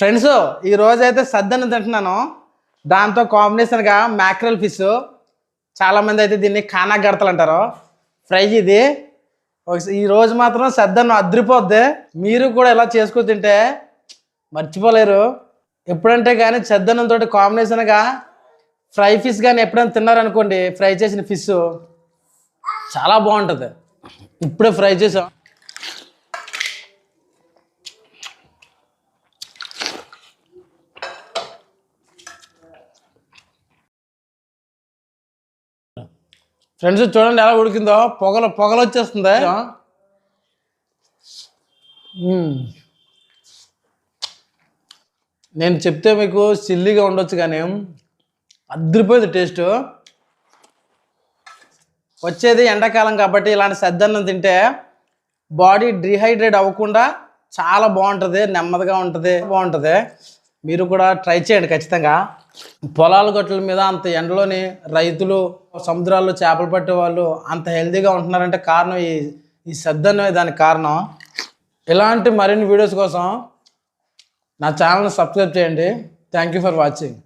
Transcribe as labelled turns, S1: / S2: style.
S1: Friends ఈ రోజు అయితే సద్దన్నం తింటున్నాను. దాంతో కాంబినేషన్గా మ్యాక్రల్ ఫిష్ చాలామంది అయితే దీన్ని కానా గడతలు అంటారు. ఫ్రై ఇది. ఈ రోజు మాత్రం సద్దను అద్రిపోద్ది. మీరు కూడా ఇలా చేసుకుని తింటే మర్చిపోలేరు. ఎప్పుడంటే కానీ సద్దన్నంతో కాంబినేషన్గా ఫ్రై ఫిష్ కానీ ఎప్పుడైనా తిన్నారనుకోండి ఫ్రై చేసిన ఫిష్ చాలా బాగుంటుంది. ఇప్పుడే ఫ్రై చేసాం. ఫ్రెండ్స్ చూడండి ఎలా ఉడికిందో. పొగలు పొగలు వచ్చేస్తుంది. నేను చెప్తే మీకు సిల్లీగా ఉండొచ్చు కానీ అదిరిపోయింది టేస్ట్. వచ్చేది ఎండాకాలం కాబట్టి ఇలాంటి సద్దన్నం తింటే బాడీ డిహైడ్రేట్ అవ్వకుండా చాలా బాగుంటుంది నెమ్మదిగా ఉంటుంది బాగుంటుంది. మీరు కూడా ట్రై చేయండి ఖచ్చితంగా. పొలాల గొట్టల మీద అంత ఎండలోని రైతులు సముద్రాల్లో చేపలు పట్టే వాళ్ళు అంత హెల్తీగా ఉంటున్నారంటే కారణం ఈ ఈ సద్దన్నమే దానికి కారణం. ఇలాంటి మరిన్ని వీడియోస్ కోసం నా ఛానల్ని సబ్స్క్రైబ్ చేయండి. Thank you for watching